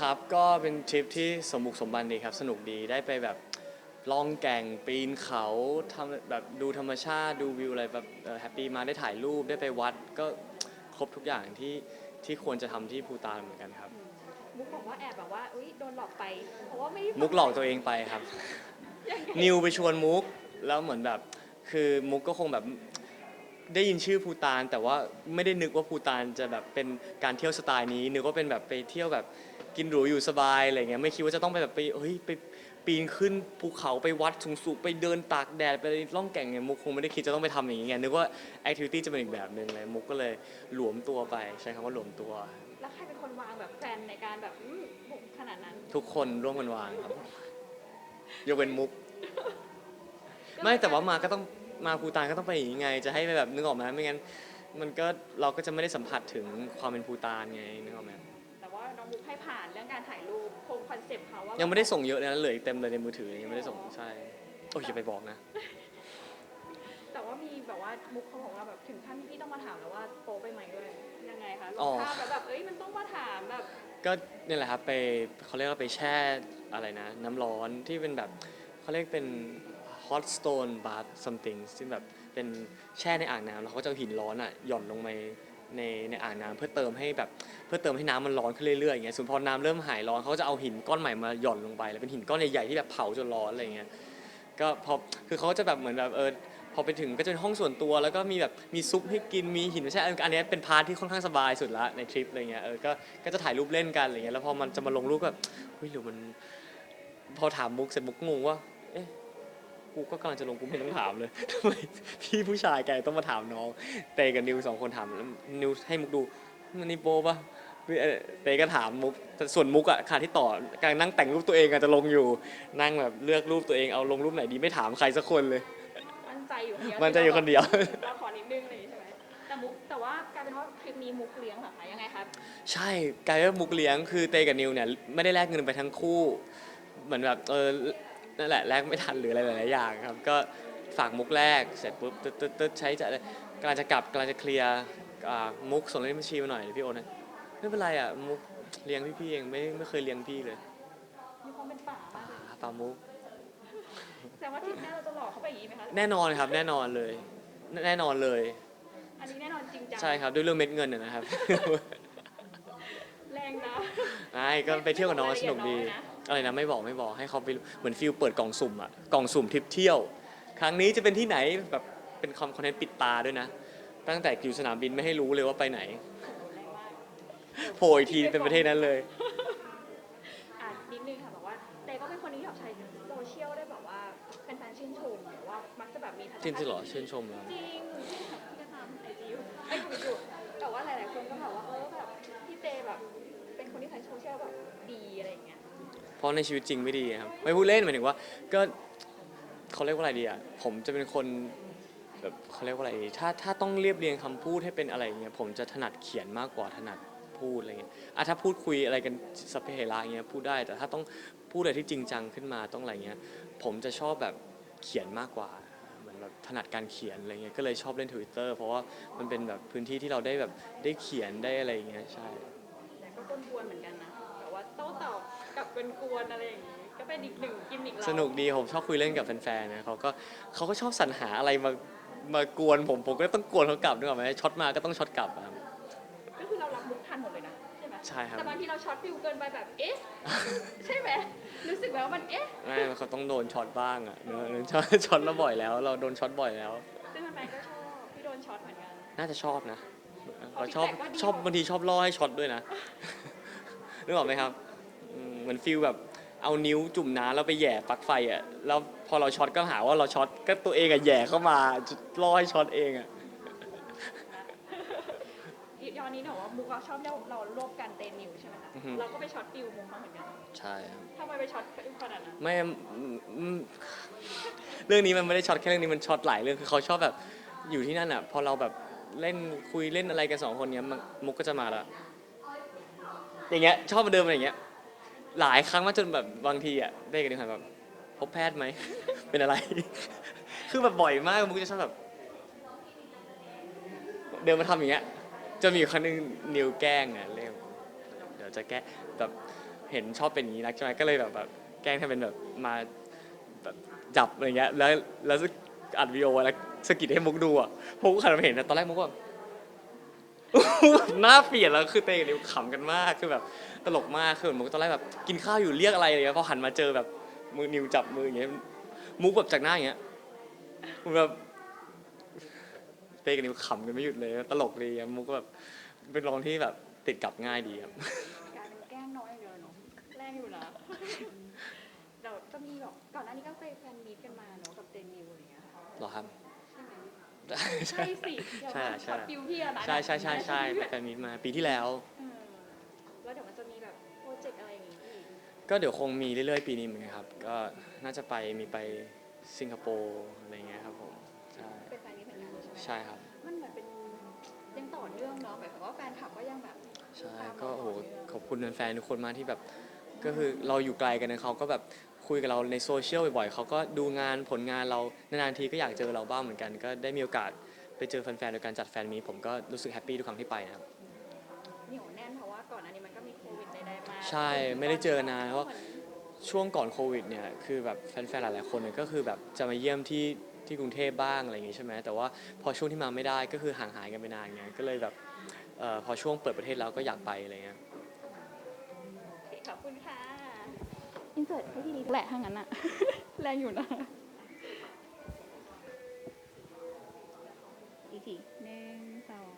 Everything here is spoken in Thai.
ครับก็เป็นทริปที่สมบุกสมบันดีครับ สนุกดีได้ไปแบบล่องแก่งปีนเขาทำแบบดูธรรมชาติดูวิวอะไรแบบแฮปปี้มาได้ถ่ายรูปได้ไปวัดก็ครบทุกอย่างที่ที่ควรจะทำที่ภูตานเหมือนกันครับ มุกบอกว่าแอบแบบว่าอุ้ยโดนหลอกไป เพราะว่าไม่ได้มุกหลอกตัวเองไปครับ ยังไงนิวไปชวนมุกแล้วเหมือนแบบ คือมุกก็คงแบบได้ยินชื่อภูตาน แต่ว่าไม่ได้นึกว่าภูตานจะแบบเป็นการเที่ยวสไตล์นี้นึกว่าเป็นแบบไปเที่ยวแบบ กินหรูอยู่สบายอะไรเงี้ยไม่คิดว่าจะต้องไปแบบไปเฮ้ยไปปีนขึ้นภูเขาไปวัดสูงๆไปเดินตากแดดไปล่องแก่งเนี่ยมุกคงไม่ได้คิดจะต้องไปทำอย่างงี้ไงนึกว่าแอคทิวิตี้จะเป็นอีกแบบหนึ่งเลยมุกก็เลยหลวมตัวไปใช้คำว่าหลวมตัว แล้วใครเป็นคนวางแบบแฟนในการแบบอืมบุกขนาดนั้น ทุกคนร่วมกันวางครับยกเว้นมุก ไม่แต่ว่ามาก็ต้องมาภูตานก็ต้องไปอย่างงี้ไง จะให้ไปแบบนึกออกไหมไม่งั้น มันก็เราก็จะไม่ได้สัมผัสถึงแบบเป็นภูตานไงนึกออกไหมแต่ว่าน้ องมุกให้ผ่านเรื่องการถ่ายรูปคงคอนเซ็ปต์เขาว่ายังไม่ได้ส่งเยอะเลยนะเหลืออีกเต็มเลยในมือถือยังไม่ได้ส่งใช่โอ้ยอย่าไปบอกนะ แต่ว่ามีแบบว่ามุกเขาบอกว่าแบบถึงขั้นพี่ต้องมาถามแล้วว่าโป๊ไปไหมด้วยยังไงคะลอ๋งอภาพแล้วแบบเอ้ยมันต้องมาถามแบบก็นี่แหละครับไปเขาเรียกว่าไปแช่อะไรนะ น้ำร้อนที่เป็นแบบเขาเรียกเป็น hot stone bath something ซึ่งแบบเป็นแช่ในอ่างน้ำแล้วเขาก็จะเอาหินร้อนอะหย่อนลงไป ในในอ่างน้ำเพื่อเติมให้แบบเพื่อเติมให้น้ำมันร้อนขึ้นเรื่อยๆอย่างเงี้ยส่วนพอน้ำเริ่มหายร้อนเขาก็จะเอาหินก้อนใหม่มาหย่อนลงไปแล้วเป็นหินก้อนใหญ่ๆที่แบบเผาจนร้อนอะไรเงี้ยก็พอคือเขาก็จะแบบเหมือนแบบเออพอไปถึงก็จะเป็นห้องส่วนตัว แล้วก็มีแบบมีซุปให้กินมีหินไม่ใช่อันนี้เป็นพาร์ทที่ค่อนข้างสบายสุดละในทริปอะไรเงี้ยเออก็ก็จะถ่ายรูปเล่นกันอะไรเงี้ยแล้วพอมันจะมาลงรูปแบบเฮ้ยหรือมันพอถามมุกเสร็จมุกงงว่าเอ๊ะ กูก็กำลังจะลงกูไม่ต้องถามเลยทำไมพี่ผู้ชายแกต้องมาถามน้อง เตกับนิวสองคนถามแล้วนิวให้มุกดูมันนี่โปปะพี่เอ่อเตก็ถามมุกแต่ส่วนมุกอะขาที่ต่อกำลังนั่งแต่งรูปตัวเองอะจะลงอยู่ นั่งแบบเลือกรูปตัวเองเอาลงรูปไหนดีไม่ถามใครสักคนเลย มั่นใจอยู่คนเดียวมันใจะอยู่คนเดียว เราขอนิดนึงอะไรอย่างงี้ใช่ไหมแต่มุกแต่ว่ากลายเป็นว่าคลิปนี้มุกเลี้ยงเหรอคะยังไงครับใช่กลายเป็นว่ามุกเลี้ยงคือเตกับนิวเนี่ยไม่ได้แลกเงินไปทั้งคู่ เหมือนแบบเออ นั่นแหละแลกไม่ทันหรืออะไรหลายๆอย่างครับก็ฝากมุกแรกเสร็จปุ๊บตึ๊ดตึ๊ดตึ๊ดใช้จ่ายกำลังจะกลับกำลังจะเคลียร์อ่ามุกส่งเลขบัญชีมาหน่อยเดี๋ยวพี่โอนนะไม่เป็นไรอะมุกเลี้ยงพี่ๆเองไม่ไม่เคยเลี้ยงพี่เลยมีความเป็นป่ามากเลยอ่าปามุกแสดงว่าทริปหน้าเราจะหลอกเขาไปอย่างนี้ไหมคะแน่นอนครับแน่นอนเลยแน่แน่นอนเลย อันนี้แน่นอนจริงจัง ใช่ครับด้วยเรื่องเม็ดเงินน่ะนะครับแรงนะไอ้ ก็ไปเที่ยวกับน้องสนุกดีอะไรนะไม่บอกไม่บอกให้เขาไปเหมือนฟิลเปิดกล่องสุ่มอะกล่องสุ่มทริปเที่ยว ครั้งนี้จะเป็นที่ไหนแบบเป็นคอมคอนเทนต์ปิดตาด้วยนะ ตั้งแต่อยู่สนามบินไม่ให้รู้เลยว่าไปไหนแรงมากโผล่อีกทีเป็นประเทศนั้นเลยอะนิดนึงค่ะบอกว่าแต่ก็เป็นคนที่ชอบใช้โซเชียลได้แบบว่าเป็นแฟนชื่นชมหรือว่ามักจะแบบมีทัศนคติจริงจริงเหรอชื่นชมเหรอจริงที่จะทำไอจีอยู่ไอ้อยู่อยู่ ราะในชีวิตจริงไม่ดีครับไม่พูดเล่นหมายถึงว่าก็เขาเรียกว่าอะไรดีอะผมจะเป็นคนแบบเขาเรียกว่าอะไรดีถ้าถ้าต้องเรียบเรียงคำพูดให้เป็นอะไรอย่างเงี้ยผมจะถนัดเขียนมากกว่าถนัดพูดอะไรเงี้ยอะถ้าพูดคุยอะไรกันสพเปเฮระอย่าเงี้ยพูดได้แต่ถ้าต้องพูดอะไรที่จริงจังขึ้นมาต้องอะไรเงี้ยผมจะชอบแบบเขียนมากกว่าเหมือนแบบถนัดการเขียนอะไรเงี้ยก็เลยชอบเล่น Twitter เพราะว่ามันเป็นแบบพื้นที่ที่เราได้แบบได้เขียนได้อะไรเงี้ยใช่ แต่ก็กวนเหมือนกันนะ แต่ว่าโต้ตอบ กับกวนๆอะไรอย่างงี้ ก็เป็นอีกหนึ่งกิมมิคเราสนุกดีผมชอบคุยเล่นกับแฟนๆนะเขาก็เขาก็ชอบสรรหาอะไรมามากวนผมผมก็ต้องกวนเขากลับนึกออกไหมช็อตมาก็ต้องช็อตกลับอะครับก็คือเรารับมุกทันหมดเลยนะใช่ไหมใช่ครับแต่บางทีเราช็อตฟิวเกินไปแบบเอ๊ะใช่ไหมรู้สึกแล้วามันเอ๊ะไม่เขาต้องโดนช็อตบ้างอะเนอะช็อตช็อตเราบ่อยแล้ว เราโดนช็อตบ่อยแล้ว ซึ่งมันแมนก็ชอบพี่โดนช็อตเหมือนกัน น่าจะชอบนะอ๋อเขาชอบ feedback ก็ดีชอบบางทีชอบล่อให้ช็อตด้วยนะ นึกออกไหมครับ อืมเหมือนฟิลแบบเอานิ้วจุ่มน้ำแล้วไปแหย่ปลั๊กไฟอะแล้วพอเราช็อตก็หาว่าเราช็อตก็ตัวเองอะแหย่เข้ามาจะล่อให้ช็อตเองอะอีกย้อนนี้หนูว่ามุกเราชอบเรียกเรารวบกันเตนิวใช่ไหมคะอือฮึเราก็ไปช็อตฟิวมุกเขาเหมือนกันใช่ครับทำไมไปช็อตฟิวขนาดนั้นไม่อืมอืมเรื่องนี้มันไม่ได้ช็อตแค่เรื่องนี้มันช็อตหลายเรื่องคือเขาชอบแบบอยู่ที่นั่นอะพอเราแบบเล่นคุยเล่นอะไรกันสองคนเนี้ยมันมุกก็จะมาละอย่างเงี้ยชอบมาเดินมาอย่างเงี้ย หลายครั้งมากจนแบบบางทีอะได้กันดีค่ะแบบพบแพทย์ไหม เป็นอะไร คือแบบบ่อยมากมุกจะชอบแบบ เดินมาทำอย่างเงี้ยจนมีอยู่ครั้งหนึงนิวแกล้งอะเรียกเดี๋ยวจะแก้แบบเห็นชอบเป็นอย่างนี้นักใช่ไหมก็เลยแบบแบบแกล้งทำเป็นแบบมาแบบจับอะไรเงี้ยแล้วแล้วอัดวิดีโอแล้วสะกิดให้มุกดูอะมุกก็หันมาเห็นนะตอนแรกมุกก็แบบ หน้าเปลี่ยนแล้วคือเตกับนิวขำกันมากคือแบบตลกมากคือเหมือนมุกตอนแรกแบบกินข้าวอยู่เรียกอะไรอะไรเงี้ยพอหันมาเจอแบบมือนิวจับมืออย่างเงี้ยมุกแบบจากหน้าอย่างเงี้ยมันแบบเตกับนิวขำกันไม่หยุดเลย ตลกดีอะมุกก็แบบเป็นร้องที่แบบติดกับง่ายดีครับ กลายเป็นแกล้งน้อยอย่างเดียวเนาะแรงอยู่นะเดี๋ยวจะมีแบบก่อนหน้านี้ก็ไปแฟนมีตกันมาเนาะกับเดนิวอะไรอย่างเงี้ยค่ะเหรอครับ ใช่ไหม ใช่สิเดี๋ยวใช่มันใช่ช็อตฟิวพี่อะนะใช่ใช่ใช่ใช่ไปแฟนมีตมาปีที่แล้ว เออแล้วเดี๋ยวมันจะมีแบบโปรเจกต์อะไรอย่างงี้อีกก็เดี๋ยวคงมีเรื่อยๆ ปีนี้เหมือนกันครับ ก็น่าจะไปมีไปสิงคโปร์อะไรเงี้ยครับผมใช่เป็นแฟนมีตเหมือนกันใช่ไหมใช่ครับ มันเหมือนเป็นยังต่อเนื่องเนาะหมายความว่าแฟนคลับก็ยังแบบใช่ก็โอ้โหขอบคุณแฟนๆทุกคนมากที่แบบ ก็คือเราอยู่ไกลกันนะเขาก็แบบ คุยกับเราในโซเชียลบ่อยๆเขาก็ดูงานผลงานเรานานๆทีก็อยากเจอเราบ้างเหมือนกัน ก็ได้มีโอกาสไปเจอแฟนๆโดยการจัดแฟนมีตผมก็รู้สึกแฮปปี้ทุกครั้งที่ไปนะครับ เหนียวแน่นเพราะว่าก่อนอันนี้มันก็มีโควิดใดๆมาใช่ไม่ได้เจอนานเพราะ ช่วงก่อนโควิดเนี่ยคือแบบแฟนๆหลายๆคนเนี่ยก็คือแบบจะมาเยี่ยมที่ที่กรุงเทพบ้างอะไรอย่างงี้ใช่ไหมแต่ว่าพอช่วงที่มาไม่ได้ก็คือห่างหายกันไปนานไงก็เลยแบบเอ่อพอช่วงเปิดประเทศแล้วก็อยากไปอะไรเงี้ย โอเคขอบคุณค่ะ อินเสิร์ตให้ทีนี้แหละถ้างั้นอะแรงอยู่นะ อีกทีหนึ่งสอง